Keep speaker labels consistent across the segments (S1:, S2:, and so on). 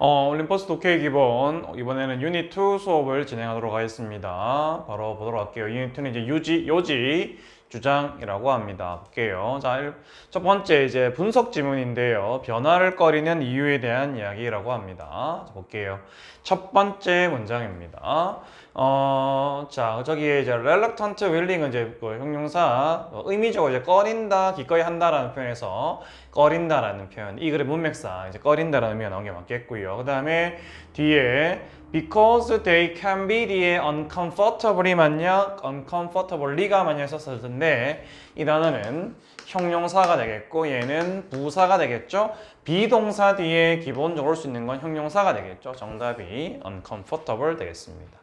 S1: 어, 올림퍼스 독해 기본 이번에는 유닛 2 수업을 진행하도록 하겠습니다. 바로 보도록 할게요. 유닛 2는 이제 유지 요지 주장이라고 합니다. 볼게요. 자, 일- 첫 번째 이제 분석 지문인데요. 변화를 꺼리는 이유에 대한 이야기라고 합니다. 자, 볼게요. 첫 번째 문장입니다. 어, 자, 저기에 이제 reluctant willing은 이제 그 형용사 어, 의미적으로 이제 꺼린다, 기꺼이 한다라는 표현에서 꺼린다라는 표현, 이 글의 문맥상 이제 꺼린다라는 의미가 나온 게 맞겠고요. 그 다음에 뒤에 because they can be 뒤에 uncomfortably 맞냐, uncomfortably가 맞냐 썼을 텐데 이 단어는 형용사가 되겠고 얘는 부사가 되겠죠. 비동사 뒤에 기본적으로 올 수 있는 건 형용사가 되겠죠. 정답이 uncomfortable 되겠습니다.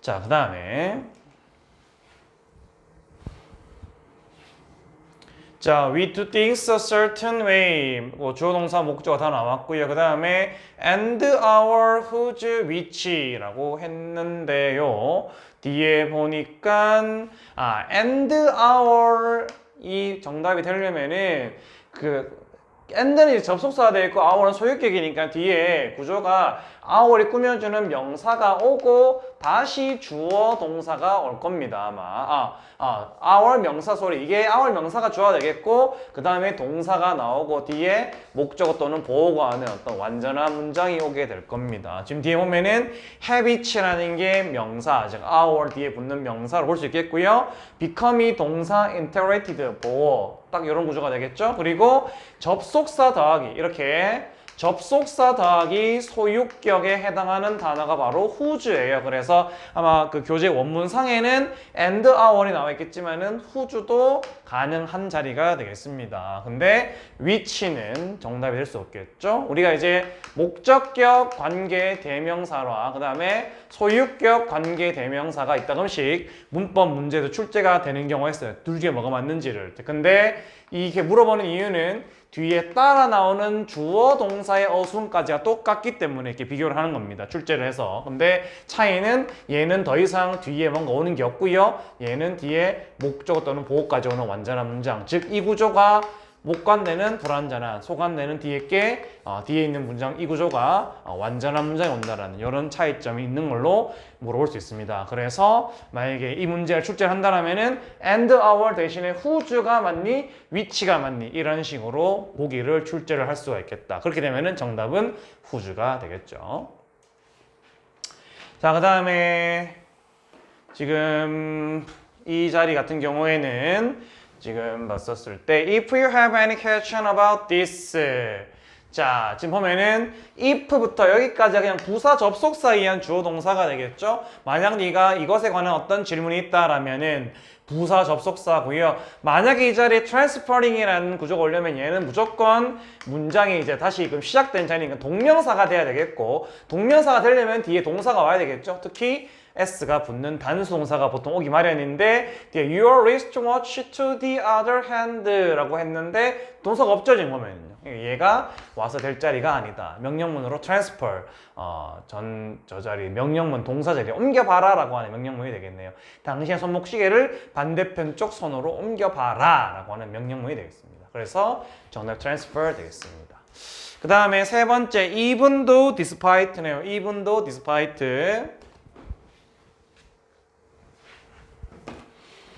S1: 자, 그 다음에 자, we do things a certain way. 뭐 주어 동사 목적어 다 나왔고요. 그 다음에 and our whose which라고 했는데요. 뒤에 보니까 아 and our 이 정답이 되려면은 그 이제 접속사가 되어 있고 our은 소유격이니까 뒤에 구조가 our이 꾸며주는 명사가 오고 다시 주어 동사가 올 겁니다 아마. 아, 아 our 명사 소리 이게 our 명사가 주어가 되겠고 그 다음에 동사가 나오고 뒤에 목적어 또는 하는 어떤 완전한 문장이 오게 될 겁니다. 지금 뒤에 보면은 habit이라는 게 명사 즉 our 뒤에 붙는 명사로 볼 수 있겠고요. become이 동사 integrated 보호 딱 이런 구조가 되겠죠? 그리고 접속사 더하기 이렇게 접속사 더하기 소유격에 해당하는 단어가 바로 who's예요. 그래서 아마 그 교재 원문상에는 and our이 나와 있겠지만은 who's도 가능한 자리가 되겠습니다. 근데 which는 정답이 될 수 없겠죠. 우리가 이제 목적격 관계 대명사와 그 다음에 소유격 관계 대명사가 있다 금씩 문법 문제도 출제가 되는 경우가 있어요. 둘 중에 뭐가 맞는지를. 근데 이게 물어보는 이유는 뒤에 따라 나오는 주어 동사의 어순까지가 똑같기 때문에 이렇게 비교를 하는 겁니다. 출제를 해서. 근데 차이는 얘는 더 이상 뒤에 뭔가 오는 게 없고요. 얘는 뒤에 목적어 또는 보호까지 오는 완전한 문장. 즉 이 구조가 목관되는 불완전한, 소관되는 뒤에 게 어, 뒤에 있는 문장 이 구조가 어, 완전한 문장이 온다라는 이런 차이점이 있는 걸로 물어볼 수 있습니다. 그래서 만약에 이 문제를 출제를 한다면은 and our 대신에 who's가 맞니, which가 맞니 이런 식으로 보기를 출제를 할 수가 있겠다. 그렇게 되면은 정답은 who's가 되겠죠. 자, 그 다음에 지금 이 자리 같은 경우에는 지금 봤었을 때 if you have any question about this. 자 지금 보면은 if부터 여기까지 그냥 부사 접속사에 의한 주어 동사가 되겠죠? 만약 네가 이것에 관한 어떤 질문이 있다라면은 부사 접속사고요. 만약에 이 자리에 transferring이라는 구조가 오려면 얘는 무조건 문장이 이제 다시 그럼 시작된 자리니까 동명사가 돼야 되겠고 동명사가 되려면 뒤에 동사가 와야 되겠죠? 특히 s가 붙는 단수 동사가 보통 오기 마련인데 your wristwatch to the other hand라고 했는데 동사가 없죠 지금 보면요. 얘가 와서 될 자리가 아니다. 명령문으로 transfer 어, 전 저 자리 명령문 동사 자리에 옮겨봐라 라고 하는 명령문이 되겠네요. 당신의 손목시계를 반대편 쪽 손으로 옮겨봐라 라고 하는 명령문이 되겠습니다. 그래서 정답 transfer 되겠습니다. 그 다음에 세 번째 though despite네요. though despite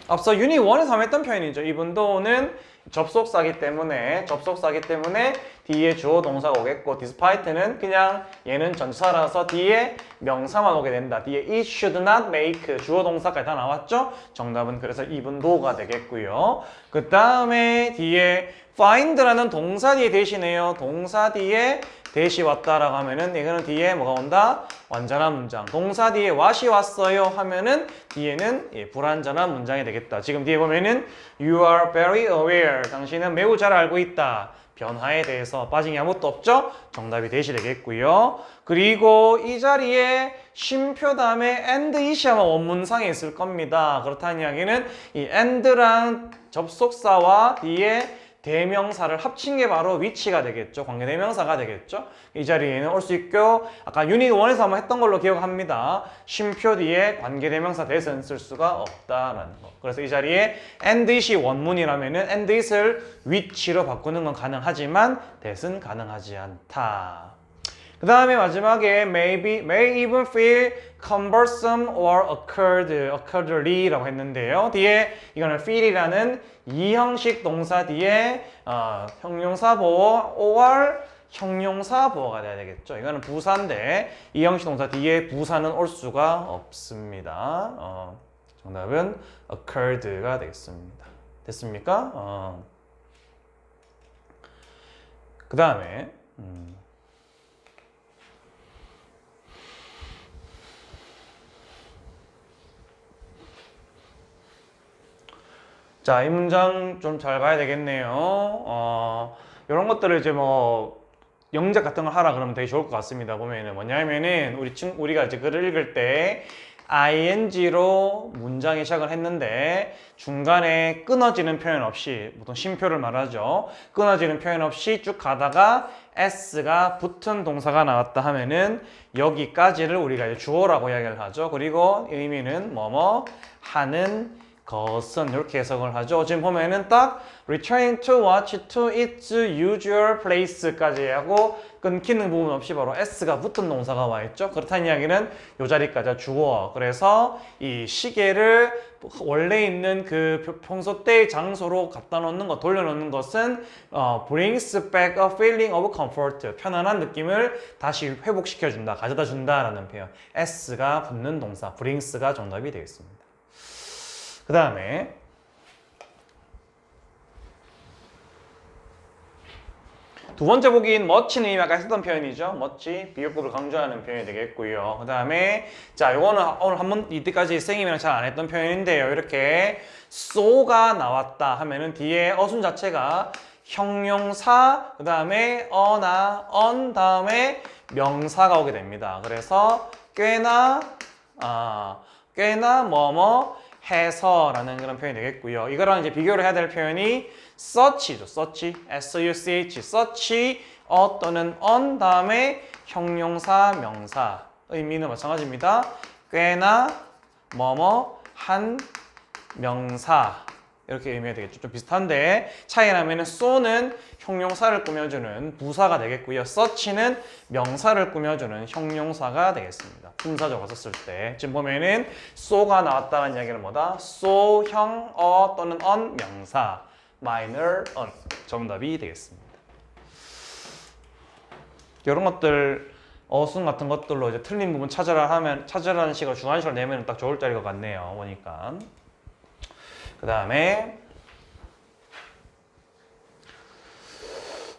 S1: 앞서 유닛 1에서 한번 했던 표현이죠. 이분도는 접속사기 때문에 접속사기 때문에 뒤에 주어 동사가 오겠고 despite는 그냥 얘는 전치사라서 뒤에 명사만 오게 된다. 뒤에 it should not make 주어 동사까지 다 나왔죠? 정답은 그래서 이분도가 되겠고요. 그 다음에 뒤에 find라는 동사 뒤에 대시네요. 동사 뒤에 대시 왔다라고 하면은 이거는 뒤에 뭐가 온다? 완전한 문장. 동사 뒤에 what이 왔어요 하면은 뒤에는 예, 불완전한 문장이 되겠다. 지금 뒤에 보면은 you are very aware. 당신은 매우 잘 알고 있다. 변화에 대해서 빠진 게 아무것도 없죠? 정답이 대시 되겠고요. 그리고 이 자리에 쉼표 다음에 and it이 아마 원문상에 있을 겁니다. 그렇다는 이야기는 이 and랑 접속사와 뒤에 대명사를 합친 게 바로 위치가 되겠죠. 관계 대명사가 되겠죠. 이 자리에는 올 수 있고 아까 유닛 1에서 한번 했던 걸로 기억합니다. 쉼표 뒤에 관계 대명사 대선 쓸 수가 없다라는 거. 그래서 이 자리에 and it이 원문이라면 은 and it을 위치로 바꾸는 건 가능하지만 대은 가능하지 않다. 그 다음에 마지막에 maybe, may even feel cumbersome or occurred, occurredly라고 했는데요. 뒤에 이거는 feel이라는 이형식 동사 뒤에 어, 형용사 보호 or 형용사 보호가 돼야 되겠죠. 이거는 부사인데 이형식 동사 뒤에 부사는 올 수가 없습니다. 어, 정답은 occurred가 되겠습니다. 됐습니까? 어. 그 다음에 음. 자, 이 문장 좀 잘 봐야 되겠네요. 어, 이런 것들을 이제 뭐 영작 같은 걸 하라 그러면 되게 좋을 것 같습니다. 보면은 뭐냐면은 우리 친 우리가 이제 글을 읽을 때 ing로 문장이 시작을 했는데 중간에 끊어지는 표현 없이 보통 쉼표를 말하죠. 끊어지는 표현 없이 쭉 가다가 s가 붙은 동사가 나왔다 하면은 여기까지를 우리가 이제 주어라고 이야기를 하죠. 그리고 의미는 뭐뭐 하는 것은 이렇게 해석을 하죠. 지금 보면은 딱 returning to watch to its usual place까지 하고 끊기는 부분 없이 바로 s가 붙은 동사가 와 있죠. 그렇다는 이야기는 이 자리까지 주어. 그래서 이 시계를 원래 있는 그 평소 때의 장소로 갖다 놓는 것, 돌려놓는 것은 어, brings back a feeling of comfort. 편안한 느낌을 다시 회복시켜 준다, 가져다 준다라는 표현. s가 붙는 동사, brings가 정답이 되겠습니다. 그 다음에 두 번째 보기인 멋지는 이미 아까 했던 표현이죠. 멋지, 비교급을 강조하는 표현이 되겠고요. 그 다음에 자, 요거는 오늘 한번 이때까지 쌤이랑 잘 안 했던 표현인데요. 이렇게 so가 나왔다 하면은 뒤에 어순 자체가 형용사, 그 다음에 어나, 언 다음에 명사가 오게 됩니다. 그래서 꽤나 아, 꽤나 뭐뭐 해서라는 그런 표현이 되겠고요. 이거랑 이제 비교를 해야 될 표현이 such죠. such, s-u-c-h, such 어 또는 on 다음에 형용사, 명사 의미는 마찬가지입니다. 꽤나 뭐뭐 한 명사 이렇게 의미가 되겠죠. 좀 비슷한데 차이라면은 so는 형용사를 꾸며주는 부사가 되겠고요. such는 명사를 꾸며주는 형용사가 되겠습니다. 품사적으로 썼을 때 지금 보면은 so가 나왔다는 이야기는 뭐다? so 형, 어 또는 on 명사 minor on 정답이 되겠습니다. 이런 것들 어순 같은 것들로 이제 틀린 부분 찾으라 하면 찾으라는 식으로 주관식을 내면 딱 좋을 자리 것 같네요. 보니까. 그 다음에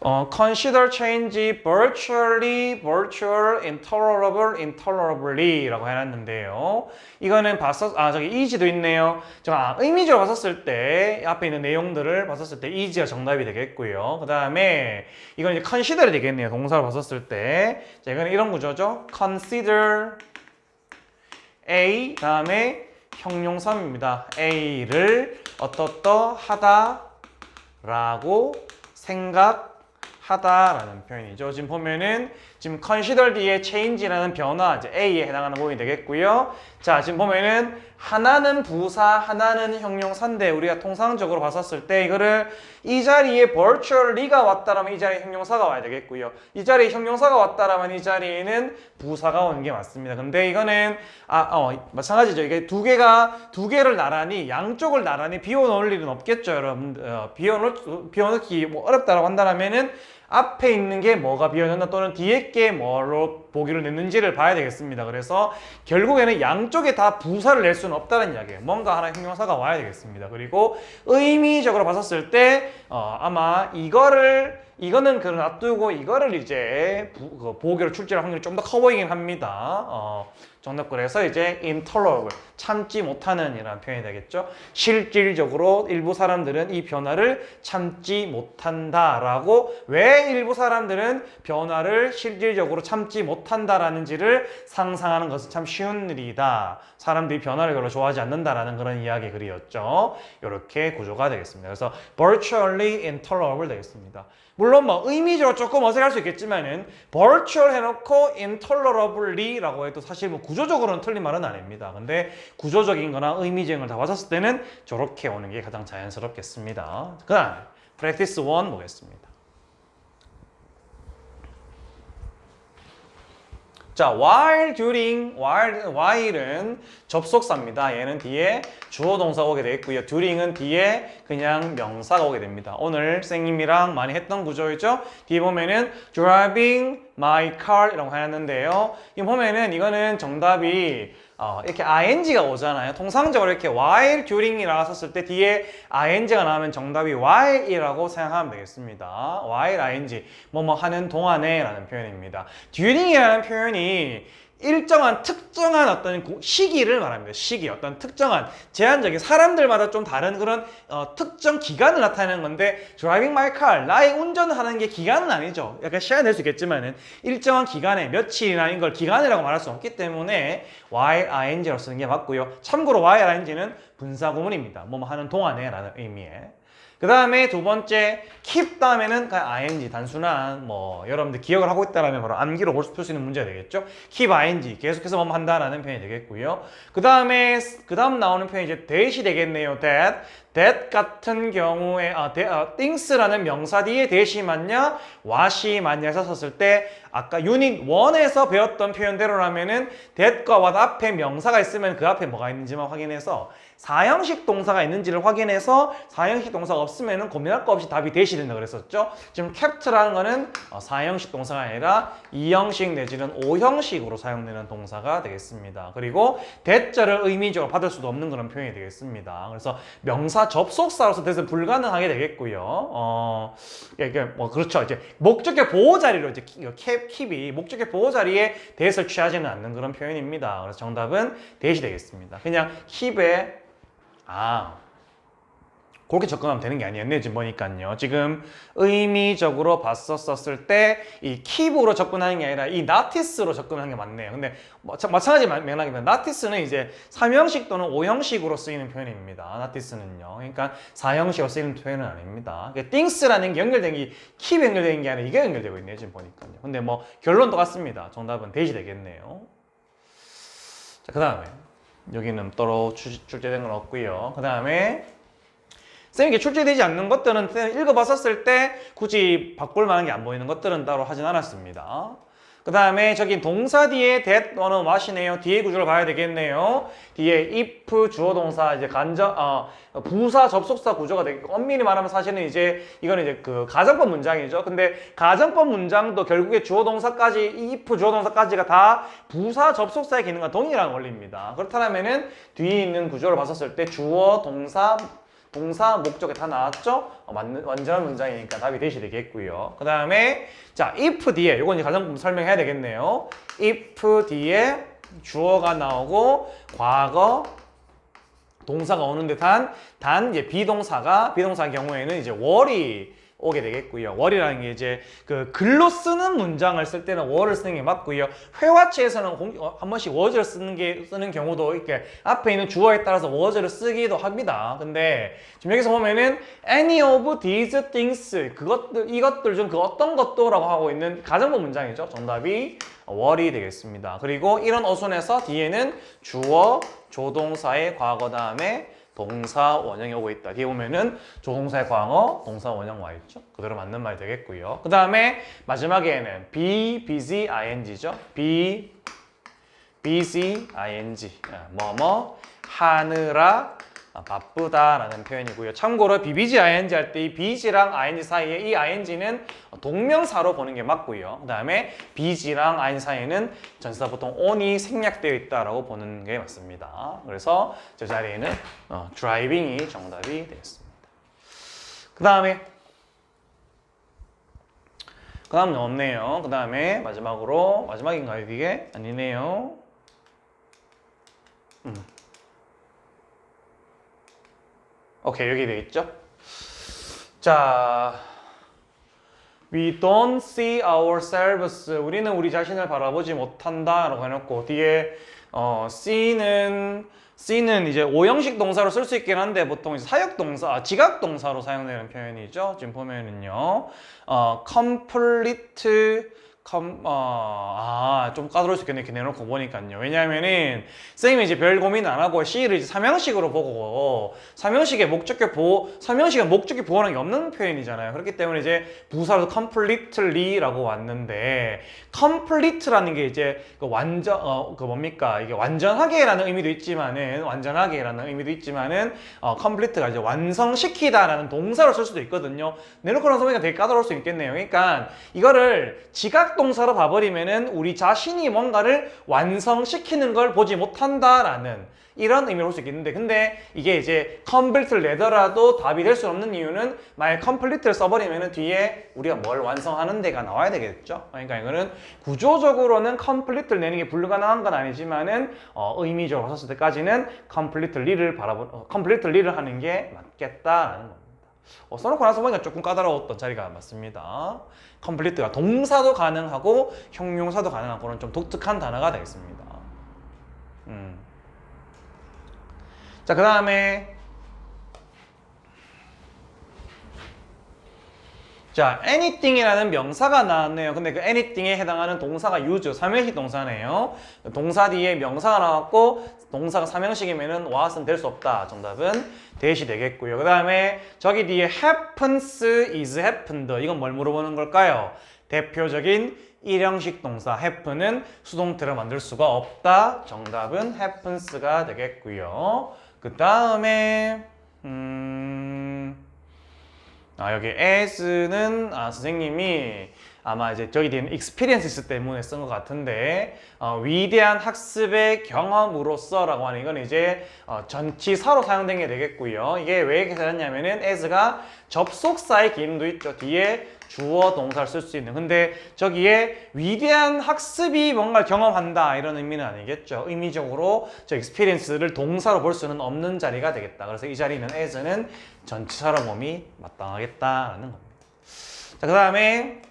S1: 어, consider change virtually, virtual, intolerable, intolerably라고 해놨는데요. 이거는 봤었, 아, 저기 easy도 있네요. 저, 아, 의미적으로 봤었을 때, 앞에 있는 내용들을 봤었을 때 easy가 정답이 되겠고요. 그 다음에, 이건 이제 consider이 되겠네요. 동사를 봤었을 때. 자, 이거는 이런 구조죠. consider A, 다음에 형용사입니다. A를 어떠떠 하다 라고 생각 하다라는 표현이죠. 지금 보면은 지금 consider 뒤에 change라는 변화, 이제 A에 해당하는 부분이 되겠고요. 자, 지금 보면은 하나는 부사, 하나는 형용사인데 우리가 통상적으로 봤었을 때 이거를 이 자리에 virtually가 왔다라면 이 자리에 형용사가 와야 되겠고요. 이 자리에 형용사가 왔다라면 이 자리에는 부사가 오는 게 맞습니다. 근데 이거는 아, 어, 마찬가지죠. 이게 두 개가 두 개를 나란히 양쪽을 나란히 비워 놓을 일은 없겠죠, 여러분. 어, 비워 놓 비워 놓기 뭐 어렵다라고 한다면은 앞에 있는 게 뭐가 비어졌나 또는 뒤에 게 뭐로 보기를 냈는지를 봐야 되겠습니다. 그래서 결국에는 양쪽에 다 부사를 낼 수는 없다는 이야기예요. 뭔가 하나 형용사가 와야 되겠습니다. 그리고 의미적으로 봤었을 때 어, 아마 이거를 이거는 그걸 놔두고 이거를 이제 부, 그 보기로 출제할 확률이 좀 더 커 보이긴 합니다. 어, 그래서 이제 intolerable 참지 못하는 이라는 표현이 되겠죠. 실질적으로 일부 사람들은 이 변화를 참지 못한다라고 왜 일부 사람들은 변화를 실질적으로 참지 못한다라는지를 상상하는 것은 참 쉬운 일이다. 사람들이 변화를 별로 좋아하지 않는다라는 그런 이야기 글이었죠. 이렇게 구조가 되겠습니다. 그래서 virtually intolerable 되겠습니다. 물론 뭐 의미적으로 조금 어색할 수 있겠지만은 virtual 해놓고 intolerably라고 해도 사실 뭐 구조 적으로는 틀린 말은 아닙니다. 근데 구조적인 거나 걸다 봤었을 때는 저렇게 오는 게 가장 자연스럽겠습니다. 그 다음에 practice 1 보겠습니다. 자, while, during, while, while은 접속사입니다. 얘는 뒤에 주어 동사가 오게 되겠고요. during은 뒤에 그냥 명사가 오게 됩니다. 오늘 쌤님이랑 많이 했던 구조이죠. 뒤에 보면은 driving my car 이라고 해놨는데요. 이 보면은 이거는 정답이 어, 이렇게 ing가 오잖아요. 통상적으로 이렇게 while, during이라 썼을 때 뒤에 ing가 나오면 정답이 while이라고 생각하면 되겠습니다. while ing, 뭐뭐 하는 동안에 라는 표현입니다. during이라는 표현이 일정한 특정한 어떤 고- 시기를 말합니다. 시기, 어떤 특정한 제한적인 사람들마다 좀 다른 그런 어, 특정 기간을 나타내는 건데 driving my car, 나의 운전을 하는 게 기간은 아니죠. 약간 시간 될수 있겠지만 은 일정한 기간에 며칠이나 이걸 기간이라고 말할 수 없기 때문에 while ing로 쓰는 게 맞고요. 참고로 while ing는 분사 구문입니다. 뭐뭐 하는 동안에 라는 의미에. 그 다음에 두 번째 keep 다음에는 그냥 ing 단순한 뭐 여러분들 기억을 하고 있다라면 바로 암기로 볼수 있는 문제가 되겠죠. keep ing 계속해서 뭐뭐 한다라는 표현이 되겠고요. 그 다음에 그 다음 나오는 표현이 이제 that이 되겠네요. that that 같은 경우에 아, that, 아, things라는 명사 뒤에 that이 맞냐 what이 맞냐 해서 썼을 때 아까 유닛 1에서 배웠던 표현대로라면은 that과 what 앞에 명사가 있으면 그 앞에 뭐가 있는지만 확인해서 사형식 동사가 있는지를 확인해서 사형식 동사가 없으면은 고민할 거 없이 답이 대시 된다 그랬었죠. 지금 capt라는 거는 어, 사형식 동사가 아니라 이형식 내지는 오형식으로 사용되는 동사가 되겠습니다. 그리고 대자를 의미적으로 받을 수도 없는 그런 표현이 되겠습니다. 그래서 명사 접속사로서 대서 불가능하게 되겠고요. 어, 이게 뭐 그렇죠. 이제 목적의 보호 자리로 이제 키- 캡, 킵이 목적의 보호 자리에 대해서 취하지는 않는 그런 표현입니다. 그래서 정답은 대시 되겠습니다. 그냥 킵의 아. 그렇게 접근하면 되는 게 아니었네 지금 보니까요. 지금 의미적으로 봤었을 때이 킵으로 접근하는 게 아니라 이 나티스로 접근하는 게 맞네요. 근데 마찬- 마찬가지 맥락입니다. 나티스는 이제 3형식 또는 5형식으로 쓰이는 표현입니다. 나티스는요. 그러니까 4형식으로 쓰이는 표현은 아닙니다. 그러니까 things라는 게 연결된 게 킵이 연결된 게 아니라 이게 연결되고 있네요 지금 보니까요. 근데 뭐 결론 똑같습니다. 정답은 대시 되겠네요. 자 그 다음에 여기는 따로 출- 출제된 건 없고요. 그 다음에 쌤이 출제되지 않는 것들은 쌤 읽어봤었을 때 굳이 바꿀 만한 게 안 보이는 것들은 따로 하진 않았습니다. 그 다음에 저기 동사 뒤에 that 또는 what이네요. 뒤에 구조를 봐야 되겠네요. 뒤에 if 주어 동사 이제 간접 어, 부사 접속사 구조가 되겠고 엄밀히 말하면 사실은 이제 이거는 이제 그 가정법 문장이죠. 근데 가정법 문장도 결국에 주어 동사까지 이 if 주어 동사까지가 다 부사 접속사의 기능과 동일한 원리입니다. 그렇다면은 뒤에 있는 구조를 봤었을 때 주어 동사 동사 목적에 다 나왔죠? 어, 맞는, 완전한 문장이니까 답이 대시 되겠고요. 그 다음에 자 if 뒤에 이제 가정법 설명해야 되겠네요. if 뒤에 주어가 나오고 과거 동사가 오는데 단, 단 이제 비동사가 비동사 경우에는 이제 월이 오게 되겠고요. 월이라는 게 이제 그 글로 쓰는 문장을 쓸 때는 월을 쓰는 게 맞고요. 회화체에서는 공- 어, 한 번씩 워즈를 쓰는 게 쓰는 경우도 이렇게 앞에 있는 주어에 따라서 워즈를 쓰기도 합니다. 근데 지금 여기서 보면은 any of these things 그것들 이것들 중 그 어떤 것도라고 하고 있는 가정법 문장이죠. 정답이 월이 되겠습니다. 그리고 이런 어순에서 뒤에는 주어 조동사의 과거 다음에 동사 원형이 오고 있다. 뒤에 보면은 조동사의 과거, 동사 원형 와 있죠. 그대로 맞는 말이 되겠고요. 그 다음에 마지막에는 be, busy, ing죠. be, busy, ing. 뭐뭐 하느라 아, 바쁘다라는 표현이고요. 참고로 BBG, ING 할 때 이 BG랑 ING 사이에 이 ING는 동명사로 보는 게 맞고요. 그 다음에 BG랑 ING 사이에는 전사 보통 on이 생략되어 있다라고 보는 게 맞습니다. 그래서 저 자리에는 어, driving이 정답이 되겠습니다. 그 다음에 그 다음 없네요. 그 다음에 마지막으로 마지막인가요 이게? 아니네요. 음. 오케이 여기 돼 있죠. 자, we don't see ourselves. 우리는 우리 자신을 바라보지 못한다라고 해놓고 뒤에 어, see는 see는 이제 오형식 동사로 쓸 수 있긴 한데 보통 사역 동사, 아, 지각 동사로 사용되는 표현이죠. 지금 보면은요, 어, complete, 컴, 어, 아, 좀 까다로울 수 있겠네. 이렇게 내놓고 보니까요. 왜냐하면은, 쌤이 이제 별 고민 안 하고 C를 이제 삼형식으로 보고, 삼형식의 목적격 보호, 삼형식은 목적격 보호라는 게 없는 표현이잖아요. 그렇기 때문에 이제 부사로 completely라고 왔는데, complete라는 게 이제 그 완전, 어, 그 뭡니까? 이게 완전하게라는 의미도 있지만은, 완전하게라는 의미도 있지만은, 어, complete가 이제 완성시키다라는 동사로 쓸 수도 있거든요. 내놓고 나서 보니까 되게 까다로울 수 있겠네요. 그러니까 이거를 지각 동사로 봐버리면은 우리 자신이 뭔가를 완성시키는 걸 보지 못한다라는 이런 의미로 볼 수 있겠는데 근데 이게 이제 complete를 내더라도 답이 될 수 없는 이유는 만약 complete를 써버리면은 뒤에 우리가 뭘 완성하는 데가 나와야 되겠죠. 그러니까 이거는 구조적으로는 complete를 내는 게 불가능한 건 아니지만은 어, 의미적으로 썼을 때까지는 completely를 바라보 어, completely를 하는 게 맞겠다라는 겁니다. 어, 써놓고 나서 보니까 조금 까다로웠던 자리가 맞습니다. 컴플리트가 동사도 가능하고 형용사도 가능한 그런 좀 독특한 단어가 되겠습니다. 음. 자, 그 다음에 자, anything이라는 명사가 나왔네요. 근데 그 anything에 해당하는 동사가 use, 삼형식 동사네요. 동사 뒤에 명사가 나왔고 동사가 삼형식이면은 what은 될수 없다. 정답은 대시 되겠고요. 그 다음에 저기 뒤에 happens, is happened. 이건 뭘 물어보는 걸까요? 대표적인 일형식 동사 happen은 수동태로 만들 수가 없다. 정답은 happens가 되겠고요. 그 다음에 음... 아, 여기 as는 아, 선생님이 아마 이제 저기 뒤에는 experiences 때문에 쓴 것 같은데 어, 위대한 학습의 경험으로서 라고 하는 이건 이제 어, 전치사로 사용된 게 되겠고요. 이게 왜 이렇게 되었냐면은 as가 접속사의 기능도 있죠. 뒤에 주어 동사를 쓸 수 있는. 근데 저기에 위대한 학습이 뭔가 경험한다 이런 의미는 아니겠죠. 의미적으로 저 experience를 동사로 볼 수는 없는 자리가 되겠다. 그래서 이 자리는 as는 전치사로 몸이 마땅하겠다라는 겁니다. 자, 그 다음에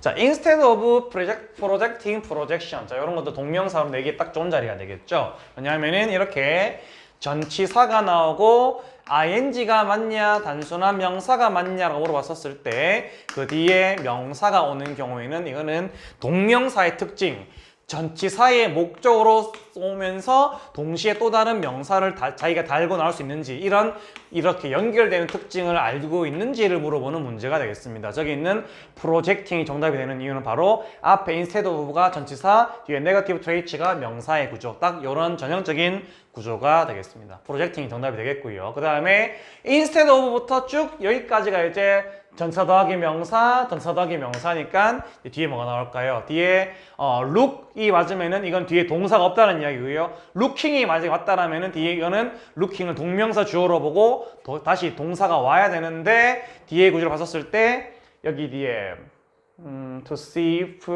S1: 자, instead of project, projecting, projection. 자, 이런 것도 동명사로 내기 딱 좋은 자리가 되겠죠. 왜냐하면은 이렇게 전치사가 나오고 ing가 맞냐, 단순한 명사가 맞냐라고 물어봤었을 때 그 뒤에 명사가 오는 경우에는 이거는 동명사의 특징, 전치사의 목적으로 오면서 동시에 또 다른 명사를 다, 자기가 달고 나올 수 있는지 이런 이렇게 연결되는 특징을 알고 있는지를 물어보는 문제가 되겠습니다. 저기 있는 프로젝팅이 정답이 되는 이유는 바로 앞에 instead of가 전치사, 뒤에 negative traits가 명사의 구조. 딱 이런 전형적인 구조가 되겠습니다. 프로젝팅이 정답이 되겠고요. 그 다음에 instead of부터 쭉 여기까지가 이제 전사 더하기 명사, 전사 더하기 명사니까 뒤에 뭐가 나올까요? 뒤에 어, look이 맞으면은 이건 뒤에 동사가 없다는 이야기고요. looking이 만약에 왔다라면은 뒤에 이거는 looking을 동명사 주어로 보고 도- 다시 동사가 와야 되는데 뒤에 구조를 봤었을 때 여기 뒤에 음, to see if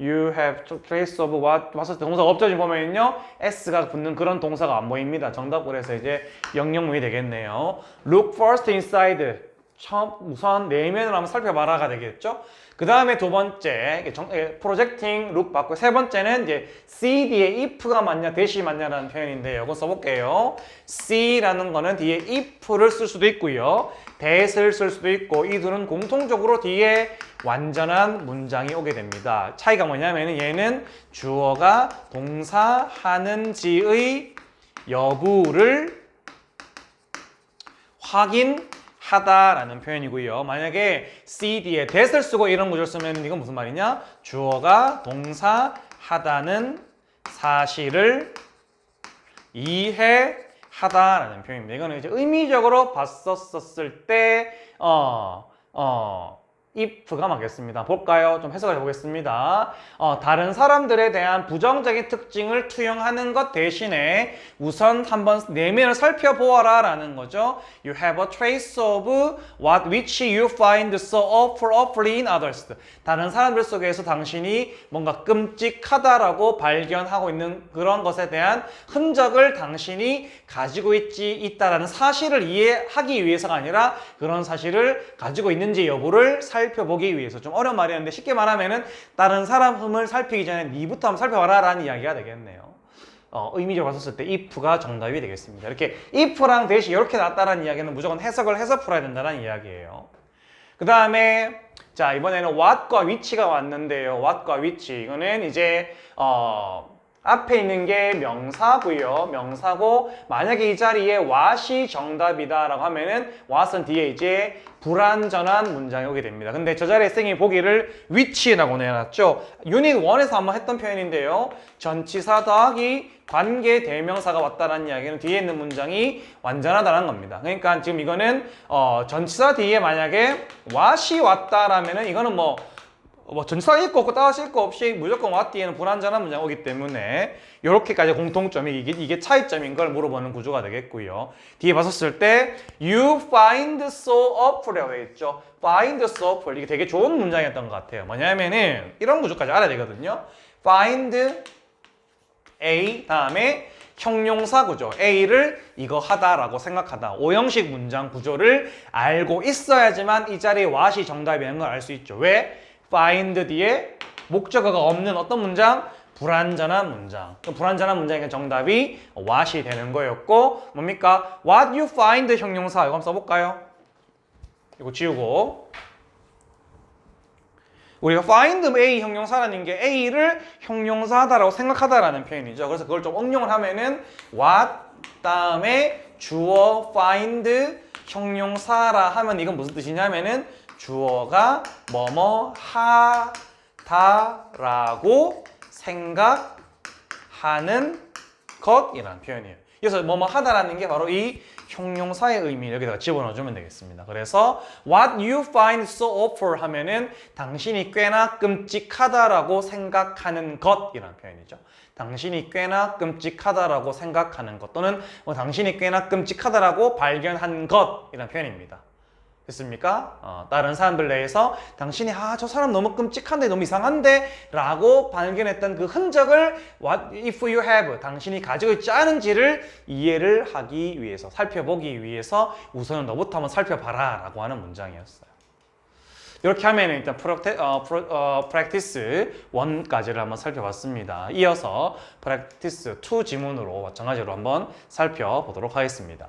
S1: you have trace of what 봤을 때 동사가 없죠. 지금 보면요. s가 붙는 그런 동사가 안 보입니다. 정답 그래서 이제 영영문이 되겠네요. look first inside 처음 우선 내면을 한번 살펴봐라가 되겠죠. 그 다음에 두 번째 프로젝팅 룩 받고 세 번째는 이제 C 뒤에 if가 맞냐 대시 맞냐라는 표현인데 이거 써볼게요. C라는 거는 뒤에 if를 쓸 수도 있고요. that을 쓸 수도 있고 이 둘은 공통적으로 뒤에 완전한 문장이 오게 됩니다. 차이가 뭐냐면 얘는 주어가 동사 하는지의 여부를 확인 하다라는 표현이고요. 만약에 CD에 that을 쓰고 이런 구조를 쓰면 이건 무슨 말이냐? 주어가 동사 하다는 사실을 이해 하다라는 표현입니다. 이거는 이제 의미적으로 봤었을 때, 어, 어, if가 맞겠습니다. 볼까요? 좀 해석을 해보겠습니다. 어, 다른 사람들에 대한 부정적인 특징을 투영하는 것 대신에 우선 한번 내면을 살펴보아라 라는 거죠. You have a trace of what which you find so awful, awfully in others. 다른 사람들 속에서 당신이 뭔가 끔찍하다라고 발견하고 있는 그런 것에 대한 흔적을 당신이 가지고 있지 있다라는 사실을 이해하기 위해서가 아니라 그런 사실을 가지고 있는지 여부를 살 펴보기 위해서 좀 어려운 말이었는데 쉽게 말하면은 다른 사람을 살피기 전에 니부터 한번 살펴봐라 라는 이야기가 되겠네요. 어, 의미적으로 봤을 때 if가 정답이 되겠습니다. 이렇게 if랑 대시 이렇게 나왔다는 이야기는 무조건 해석을 해서 풀어야 된다는 이야기예요. 그그 다음에 자 이번에는 what과 which가 왔는데요. what과 which 이거는 이제 어 앞에 있는 게 명사고요. 명사고 만약에 이 자리에 what이 정답이다 라고 하면은 what은 뒤에 이제 불완전한 문장이 오게 됩니다. 근데 저 자리에 쌤이 보기를 which라고 내놨죠. 유닛 1에서 한번 했던 표현인데요. 전치사 더하기 관계 대명사가 왔다는 이야기는 뒤에 있는 문장이 완전하다는 겁니다. 그러니까 지금 이거는 어, 전치사 뒤에 만약에 what이 왔다라면은 이거는 뭐 뭐 전치사가 있고 없고 따질 거 없이 무조건 what 뒤에는 불완전한 문장이 오기 때문에 이렇게까지 공통점이 이게, 이게 차이점인 걸 물어보는 구조가 되겠고요. 뒤에 봤었을 때 you find so awful이라고 했죠. find so awful 이게 되게 좋은 문장이었던 것 같아요. 뭐냐면은 이런 구조까지 알아야 되거든요. find A 다음에 형용사 구조 A를 이거 하다라고 생각하다 오형식 문장 구조를 알고 있어야지만 이 자리에 what이 정답이라는 걸 알 수 있죠 왜? Find 뒤에 목적어가 없는 어떤 문장? 불완전한 문장 그 불완전한 문장이니까 정답이 what이 되는 거였고 뭡니까? what you find 형용사 이거 한번 써볼까요? 이거 지우고 우리가 find A 형용사라는 게 A를 형용사다라고 생각하다라는 표현이죠. 그래서 그걸 좀 응용을 하면은 what 다음에 주어 find 형용사라 하면 이건 무슨 뜻이냐면은 주어가 뭐뭐 하다라고 생각하는 것이라는 표현이에요. 그래서 뭐뭐 하다라는 게 바로 이 형용사의 의미를 여기다가 집어넣어주면 되겠습니다. 그래서 what you find so awful 하면은 당신이 꽤나 끔찍하다라고 생각하는 것이라는 표현이죠. 당신이 꽤나 끔찍하다라고 생각하는 것 또는 뭐 당신이 꽤나 끔찍하다라고 발견한 것이라는 표현입니다. 됐습니까? 어, 다른 사람들 내에서 당신이 아 저 사람 너무 끔찍한데 너무 이상한데 라고 발견했던 그 흔적을 what if you have 당신이 가지고 있지 않은지를 이해를 하기 위해서 살펴보기 위해서 우선은 너부터 한번 살펴봐라 라고 하는 문장이었어요. 이렇게 하면 일단 프로테, 어, 프로, 어, 프랙티스 1까지를 한번 살펴봤습니다. 이어서 프랙티스 2 지문으로 마찬가지로 한번 살펴보도록 하겠습니다